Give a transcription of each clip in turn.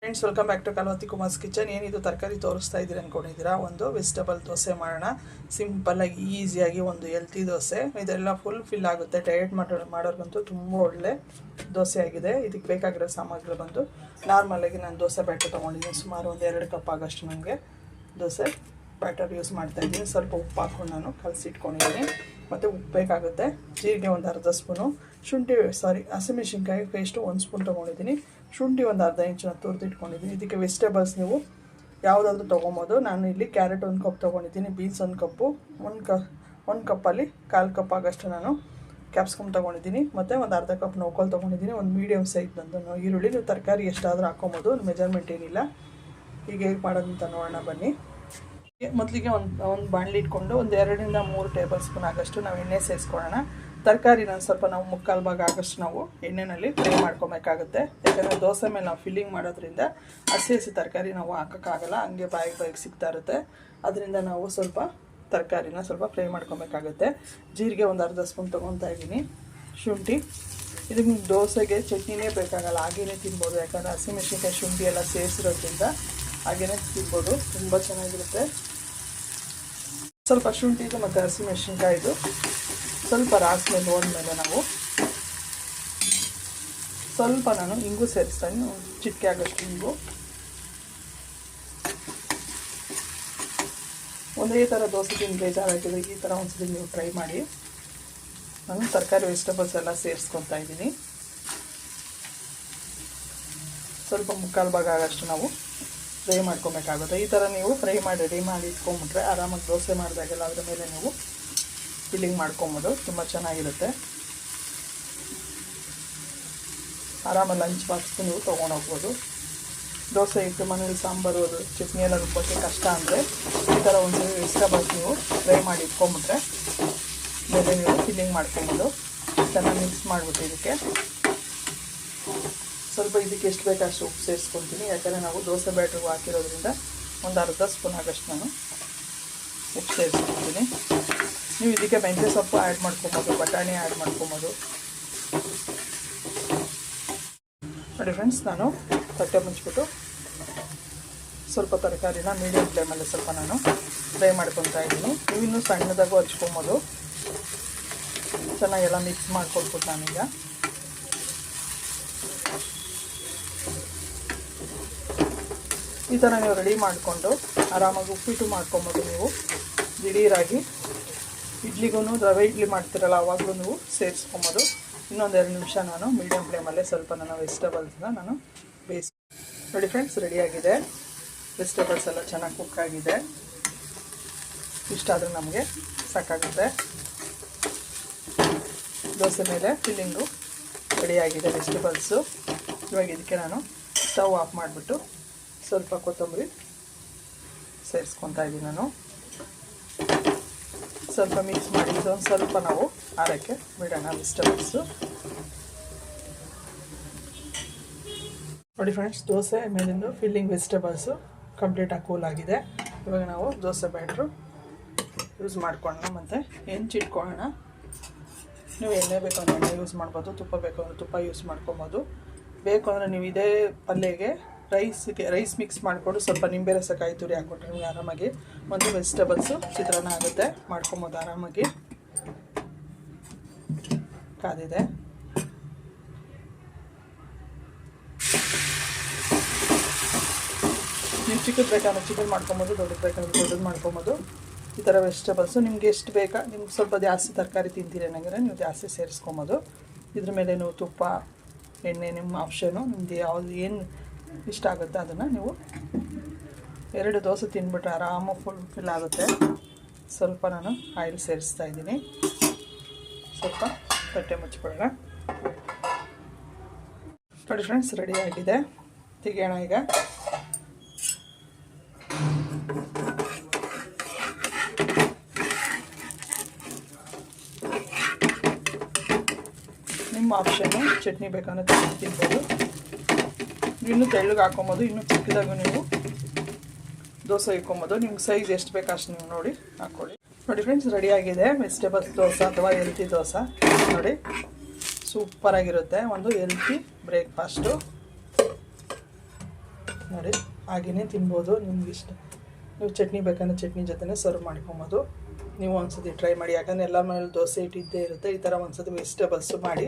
Friends welcome back to Kalvathi Kumar's kitchen ಏನಿದು ತರಕಾರಿ ತೋರಿಸ್ತಾ ಇದ್ದೀರಿ ಅಂದ್ಕೊಂಡಿದ್ದೀರಾ ಒಂದು ವೆಜಿಟಬಲ್ ದೋಸೆ ಮಾಡೋಣ. ಸಿಂಪಲ್ಲಾಗಿ ಈಸಿಯಾಗಿ ಒಂದು ಎಲ್ತಿ ದೋಸೆ. ಇದೆಲ್ಲ ಫುಲ್ ಫಿಲ್ ಆಗುತ್ತೆ. ಡಯಟ್ ಮಾಡೋ, ಮಾಡೋರ್ಗಂತೂ ತುಂಬ ಒಳ್ಳೆ ದೋಸೆ ಆಗಿದೆ. ಇದಕ್ಕೆ ಬೇಕಾಗಿರೋ ಸಾಮಗ್ರಿ ಬಂದು ನಾರ್ಮಲಾಗಿ ನಾನು ದೋಸೆ ಬ್ಯಾಟರ್ ತೊಗೊಂಡಿದ್ದೀನಿ. ಸುಮಾರು ಒಂದು ಎರಡು ಕಪ್ ಆಗೋಷ್ಟು ನನಗೆ ದೋಸೆ ಬ್ಯಾಟರ್ ಯೂಸ್ ಮಾಡ್ತಾ ಇದ್ದೀನಿ. ಸ್ವಲ್ಪ ಉಪ್ಪು ಹಾಕ್ಕೊಂಡು ನಾನು ಕಲಸಿಟ್ಕೊಂಡಿದ್ದೀನಿ. ಮತ್ತು ಉಪ್ಪು ಬೇಕಾಗುತ್ತೆ. ಜೀರಿಗೆ ಒಂದು ಅರ್ಧ ಸ್ಪೂನು ಶುಂಠಿ ಸಾರಿ ಹಸಿಮೆಣಸಿನ್ಕಾಯಿ ಪೇಸ್ಟು ಒಂದು ಸ್ಪೂನ್ ತೊಗೊಂಡಿದ್ದೀನಿ. ಶುಂಠಿ ಒಂದು ಅರ್ಧ ಇಂಚನ್ನ ತುರಿದಿಟ್ಕೊಂಡಿದ್ದೀನಿ ಇದಕ್ಕೆ ವೆಜಿಟೇಬಲ್ಸ್ ನೀವು ಯಾವುದಾದ್ರೂ ತೊಗೊಬೋದು. ನಾನು ಇಲ್ಲಿ ಕ್ಯಾರೆಟ್ ಒಂದು ಕಪ್ ತೊಗೊಂಡಿದ್ದೀನಿ ಬೀನ್ಸ್ ಒಂದು ಕಪ್ಪು ಒಂದು ಕ, ಒಂದು ಕಪ್ಪಲ್ಲಿ ಕಾಲು ಕಪ್ ಆಗಷ್ಟು ನಾನು ಕ್ಯಾಪ್ಸಿಕಮ್ ತೊಗೊಂಡಿದ್ದೀನಿ. ಮತ್ತು ಒಂದು ಅರ್ಧ ಕಪ್ ನೋಕಲ್ ತೊಗೊಂಡಿದ್ದೀನಿ. ಒಂದು ಮೀಡಿಯಮ್ ಸೈಜ್ ಬಂದು ಈರುಳ್ಳಿ. ನೀವು ತರಕಾರಿ ಎಷ್ಟಾದರೂ ಹಾಕೊಬೋದು. ಮೆಜರ್ಮೆಂಟ್ ಏನಿಲ್ಲ. ಈಗ ಹೇಗೆ ಮಾಡೋದಂತ ನೋಡೋಣ, ಬನ್ನಿ. ಮೊದಲಿಗೆ ಒಂದು ಒಂದು ಬಾಣಲಿ ಇಟ್ಕೊಂಡು ಒಂದು ಎರಡರಿಂದ ಮೂರು ಟೇಬಲ್ ಸ್ಪೂನ್ ಆಗಷ್ಟು ನಾವು ಎಣ್ಣೆ ಸೇರಿಸ್ಕೊಳ್ಳೋಣ ತರಕಾರಿನ ಸ್ವಲ್ಪ ನಾವು ಮುಕ್ಕಾಲು ಭಾಗ ಆಗಷ್ಟು ನಾವು ಎಣ್ಣೆಯಲ್ಲಿ ಫ್ರೈ ಮಾಡ್ಕೊಬೇಕಾಗುತ್ತೆ. ಯಾಕಂದರೆ ದೋಸೆ ಮೇಲೆ ನಾವು ಫಿಲ್ಲಿಂಗ್ ಮಾಡೋದ್ರಿಂದ ಹಸಿ ಹಸಿ ತರಕಾರಿ ನಾವು ಹಾಕೋಕ್ಕಾಗಲ್ಲ, ಹಂಗೆ ಬಾಯಿಗೆ ಬಾಯಿಗೆ ಸಿಗ್ತಾ ಇರುತ್ತೆ. ಅದರಿಂದ ನಾವು ಸ್ವಲ್ಪ ತರಕಾರಿನ ಸ್ವಲ್ಪ ಫ್ರೈ ಮಾಡ್ಕೊಬೇಕಾಗುತ್ತೆ. ಜೀರಿಗೆ ಒಂದು ಅರ್ಧ ಸ್ಪೂನ್ ತೊಗೊತಾ ಇದ್ದೀನಿ. ಶುಂಠಿ. ಇದಕ್ಕೆ ದೋಸೆಗೆ ಚಟ್ನಿನೇ ಬೇಕಾಗಲ್ಲ, ಹಾಗೇನೆ ತಿನ್ಬೋದು. ಯಾಕಂದರೆ ಹಸಿಮೆಣಸಿನ್ಕಾಯಿ ಶುಂಠಿ ಎಲ್ಲ ಸೇರಿಸಿರೋದ್ರಿಂದ ಹಾಗೇನೆ ತಿನ್ಬೋದು. ತುಂಬ ಚೆನ್ನಾಗಿರುತ್ತೆ. ಸ್ವಲ್ಪ ಶುಂಠಿದು ಮತ್ತು ಹಸಿಮೆಣಸಿನ್ಕಾಯಿದು ಸ್ವಲ್ಪ ರಾಸಿಗೆ ಹೋದ ಮೇಲೆ ನಾವು ಸ್ವಲ್ಪ ನಾನು ಇಂಗು ಸೇರಿಸ್ತೀನಿ ಚಿಟಿಕೆ ಆಗೋಷ್ಟು ಇಂಗು. ಒಂದೇ ಥರ ದೋಸೆ ತಿಂದು ಬೇಜಾರಾಗಿದೆ, ಈ ಥರ ಒಂದ್ಸತಿ ನೀವು ಟ್ರೈ ಮಾಡಿ. ನಾನು ತರಕಾರಿ ವೆಜಿಟೇಬಲ್ಸ್ ಎಲ್ಲ ಸೇರಿಸ್ಕೊತಾ ಇದ್ದೀನಿ. ಸ್ವಲ್ಪ ಮುಕ್ಕಾಲು ಭಾಗ ಆಗೋಷ್ಟು ನಾವು ಫ್ರೈ ಮಾಡ್ಕೊಬೇಕಾಗುತ್ತೆ. ಈ ಥರ ನೀವು ಫ್ರೈ ಮಾಡಿ ರೆಡಿ ಮಾಡಿ ಇಟ್ಕೊಂಬಿಟ್ರೆ ಆರಾಮಾಗಿ ದೋಸೆ ಮಾಡಿದಾಗೆಲ್ಲ ಅದರ ಮೇಲೆ ನೀವು ಫಿಲ್ಲಿಂಗ್ ಮಾಡ್ಕೊಬೋದು. ತುಂಬ ಚೆನ್ನಾಗಿರುತ್ತೆ. ಆರಾಮಾಗಿ ಲಂಚ್ ಬಾಕ್ಸ್ಗೆ ನೀವು ತೊಗೊಂಡೋಗ್ಬೋದು ದೋಸೆ ಇಟ್ಟು ಮನೇಲಿ ಸಾಂಬಾರು ಅದು ಚಟ್ನಿ ಎಲ್ಲ ರುಬ್ಬೋಕ್ಕೆ ಕಷ್ಟ ಅಂದರೆ ಈ ಥರ ಒಂದು ವೆಜಿಟಬಲ್ಸ್ ನೀವು ಫ್ರೈ ಮಾಡಿ ಇಟ್ಕೊಂಬಿಟ್ರೆ ಮೇಲೆ ನೀವು ಫಿಲ್ಲಿಂಗ್ ಮಾಡ್ಕೊಬೋದು. ಚೆನ್ನಾಗಿ ಮಿಕ್ಸ್ ಮಾಡಿಬಿಟ್ಟು ಇದಕ್ಕೆ. ಸ್ವಲ್ಪ ಇದಕ್ಕೆ ಎಷ್ಟು ಬೇಕು ಅಷ್ಟು ಉಪ್ಪು ಸೇರಿಸ್ಕೊತೀನಿ ಯಾಕಂದರೆ ನಾವು ದೋಸೆ ಬ್ಯಾಟ್ರಿಗೆ ಹಾಕಿರೋದ್ರಿಂದ ಒಂದು ಅರ್ಧ ಸ್ಪೂನ್ ಆಗಷ್ಟು ನಾನು ಉಪ್ಪು ಸೇರಿಸ್ಕೊತೀನಿ ನೀವು ಇದಕ್ಕೆ ಮೆಂತ್ಯ ಸೊಪ್ಪು ಆ್ಯಡ್ ಮಾಡ್ಕೊಬೋದು, ಬಟಾಣಿ ಆ್ಯಡ್ ಮಾಡ್ಕೊಬೋದು. ನೋಡಿ ಫ್ರೆಂಡ್ಸ್ ನಾನು ತಟ್ಟೆ ಮುಚ್ಚಿಬಿಟ್ಟು ಸ್ವಲ್ಪ ತರಕಾರಿನ ಮೀಡಿಯಮ್ ಫ್ಲೇಮಲ್ಲಿ ಸ್ವಲ್ಪ ನಾನು ಫ್ರೈ ಮಾಡ್ಕೊತಾ ಇದ್ದೀನಿ. ನೀವು ಇನ್ನೂ ಸಣ್ಣದಾಗೂ ಹಚ್ಕೊಬೋದು. ಚೆನ್ನಾಗೆಲ್ಲ ಮಿಕ್ಸ್ ಮಾಡ್ಕೊಟ್ಬಿಟ್ಟು ನಾನೀಗ. ಈ ಥರ ನೀವು ರೆಡಿ ಮಾಡಿಕೊಂಡು ಆರಾಮಾಗಿ ಉಪ್ಪಿಟ್ಟು ಮಾಡ್ಕೊಬೋದು ನೀವು. ದಿಢೀರಾಗಿ ಇಡ್ಲಿಗೂ ರವೆ ಇಡ್ಲಿ ಮಾಡ್ತಿರಲ್ಲ ಆವಾಗಲೂ ನೀವು ಸೇರಿಸ್ಕೊಬೋದು. ಇನ್ನೊಂದೆರಡು ನಿಮಿಷ ನಾನು ಮೀಡಿಯಮ್ ಫ್ಲೇಮಲ್ಲೇ ಸ್ವಲ್ಪ ನನ್ನ ವೆಜಿಟೇಬಲ್ಸ್ನ ನಾನು ಬೇಯಿಸಿ ನೋಡಿ ಫ್ರೆಂಡ್ಸ್ ರೆಡಿಯಾಗಿದೆ ವೆಜಿಟೇಬಲ್ಸ್ ಎಲ್ಲ ಚೆನ್ನಾಗಿ ಕುಕ್ ಆಗಿದೆ. ಇಷ್ಟಾದರೂ ನಮಗೆ ಸಾಕಾಗುತ್ತೆ. ದೋಸೆ ಮೇಲೆ ಫಿಲ್ಲಿಂಗು ರೆಡಿಯಾಗಿದೆ ವೆಜಿಟೇಬಲ್ಸು. ಇವಾಗ ಇದಕ್ಕೆ ನಾನು ಸ್ಟವ್ ಆಫ್ ಮಾಡಿಬಿಟ್ಟು ಸ್ವಲ್ಪ ಕೊತ್ತಂಬರಿ ಸೇರಿಸ್ಕೊತಾ ಇದ್ದೀನಿ ನಾನು. ಸ್ವಲ್ಪ ಮಿಕ್ಸ್ ಮಾಡಿ, ಇದೊಂದು ಸ್ವಲ್ಪ ನಾವು ಆರಕ್ಕೆ ಬಿಡೋಣ ವೆಜಿಟೇಬಲ್ಸು ನೋಡಿ ಫ್ರೆಂಡ್ಸ್ ದೋಸೆ ಮೇಲಿಂದು ಫಿಲ್ಲಿಂಗ್ ವೆಜಿಟೇಬಲ್ಸು ಕಂಪ್ಲೀಟಾಗಿ ಕೂಲ್ ಆಗಿದೆ. ಇವಾಗ ನಾವು ದೋಸೆ ಬ್ಯಾಟ್ರು ಯೂಸ್ ಮಾಡ್ಕೊಳ್ಳೋಣ ಮತ್ತು ಹೆಂಚಿಟ್ಕೊಳ್ಳೋಣ ನೀವು ಎಣ್ಣೆ ಬೇಕು ಅಂದರೆ ಎಣ್ಣೆ ಯೂಸ್ ಮಾಡ್ಬೋದು, ತುಪ್ಪ ಬೇಕು ಅಂದರೆ ತುಪ್ಪ ಯೂಸ್ ಮಾಡ್ಕೊಬೋದು. ಬೇಕು ಅಂದರೆ ನೀವು ಇದೇ ಪಲ್ಯಗೆ ರೈಸ್ಗೆ ರೈಸ್ ಮಿಕ್ಸ್ ಮಾಡಿಕೊಂಡು ಸ್ವಲ್ಪ ನಿಂಬೆ ರಸ ಕಾಯಿ ತುರಿ ಹಾಕ್ಕೊಟ್ರೆ ನಿಮಗೆ ಆರಾಮಾಗಿ. ಒಂದು ವೆಜಿಟೇಬಲ್ಸು ಚಿತ್ರಾನ್ನ ಆಗುತ್ತೆ. ಮಾಡ್ಕೊಬೋದು ಆರಾಮಾಗಿ. ಕಾದಿದೆ. ನೀವು ಚಿಕ್ಕದು ಬೇಕಾದ್ರೆ ಚಿಕನ್ ಮಾಡ್ಕೊಬೋದು ದೊಡ್ಡದು ಬೇಕಾದ್ರೆ ದೊಡ್ಡದು ಮಾಡ್ಕೊಬೋದು. ಈ ಥರ ವೆಜಿಟೇಬಲ್ಸು ನಿಮ್ಗೆ ಎಷ್ಟು ಬೇಕಾ? ನಿಮ್ಗೆ ಸ್ವಲ್ಪ ಜಾಸ್ತಿ ತರಕಾರಿ ತಿಂತೀರಿ ಏನಾಗಿದ್ರೆ ನೀವು ಜಾಸ್ತಿ ಸೇರಿಸ್ಕೊಬೋದು. ಇದ್ರ ಮೇಲೆ ನೀವು ತುಪ್ಪ, ಎಣ್ಣೆ, ನಿಮ್ಮ ಆಪ್ಷನು ನಿಮ್ದು ಯಾವುದು ಏನು ಇಷ್ಟ ಆಗುತ್ತೆ ಅದನ್ನು ನೀವು ಎರಡು ದೋಸೆ ತಿಂದ್ಬಿಟ್ರೆ ಆರಾಮ ಫುಲ್ ಫಿಲ್ ಆಗುತ್ತೆ. ಸ್ವಲ್ಪ ನಾನು ಆಯಿಲ್ ಸೇರಿಸ್ತಾ ಇದ್ದೀನಿ. ಸ್ವಲ್ಪ ತಟ್ಟೆ ಮುಚ್ಚಿಬಿಡೋಣ ನೋಡಿ ಫ್ರೆಂಡ್ಸ್ ರೆಡಿ ಆಗಿದೆ. ತೆಗಿಯೋಣ ಈಗ. ನಿಮ್ಮ ಆಪ್ಷನ್ನು ಚಟ್ನಿ ಬೇಕಂದ್ರೆ ತಿನ್ಬೋದು. ಇನ್ನೂ ತೆಳ್ಳಗೆ ಹಾಕೊಬೋದು, ಇನ್ನೂ ಚಿಕ್ಕದಾಗೂ ನೀವು ದೋಸೆ ಇಕ್ಕೊಬೋದು ನಿಮ್ಗೆ ಸೈಜ್ ಎಷ್ಟು ಬೇಕು ಅಷ್ಟು ನೀವು ನೋಡಿ ಹಾಕ್ಕೊಳ್ಳಿ ನೋಡಿ ಫ್ರೆಂಡ್ಸ್ ರೆಡಿಯಾಗಿದೆ ವೆಜಿಟೇಬಲ್ಸ್ ದೋಸೆ ಅಥವಾ ಎಲ್ತಿ ದೋಸೆ. ನೋಡಿ ಸೂಪರಾಗಿರುತ್ತೆ ಒಂದು ಎಲ್ತಿ ಬ್ರೇಕ್ಫಾಸ್ಟು ನೋಡಿ ಹಾಗೆಯೇ ತಿನ್ಬೋದು. ನಿಮ್ಗೆ ಇಷ್ಟ. ನೀವು ಚಟ್ನಿ ಬೇಕಂದ್ರೆ ಚಟ್ನಿ ಜೊತೆನೇ ಸರ್ವ್ ಮಾಡ್ಕೊಬೋದು. ನೀವು ಒಂದ್ಸತಿ ಟ್ರೈ ಮಾಡಿ. ಯಾಕಂದರೆ ಎಲ್ಲ ಮೇಲೆ ದೋಸೆ ಇಟ್ಟಿದ್ದೇ ಇರುತ್ತೆ. ಈ ಥರ ಒಂದ್ಸತಿ ವೆಜಿಟೇಬಲ್ಸು ಮಾಡಿ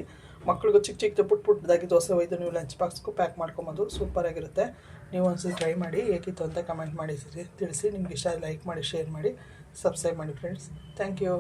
ಮಕ್ಳಿಗೂ ಚಿಕ್ಕ ಚಿಕ್ಕ ಪುಟ್ ಪುಟ್ಟದಾಗಿ ದೋಸೆ, ಒಯ್ದು ನೀವು ಲಂಚ್ ಬಾಕ್ಸ್ಗೂ ಪ್ಯಾಕ್ ಮಾಡ್ಕೊಬೋದು ಸೂಪರಾಗಿರುತ್ತೆ ನೀವು ಒಂದ್ಸಲ ಟ್ರೈ ಮಾಡಿ, ಹೇಗಿತ್ತು ಅಂತ ಕಮೆಂಟ್ ಮಾಡಿ ತಿಳಿಸಿ. ನಿಮ್ಗೆ ಇಷ್ಟ ಲೈಕ್ ಮಾಡಿ ಶೇರ್ ಮಾಡಿ ಸಬ್ಸ್ಕ್ರೈಬ್ ಮಾಡಿ ಫ್ರೆಂಡ್ಸ್ ಥ್ಯಾಂಕ್ ಯು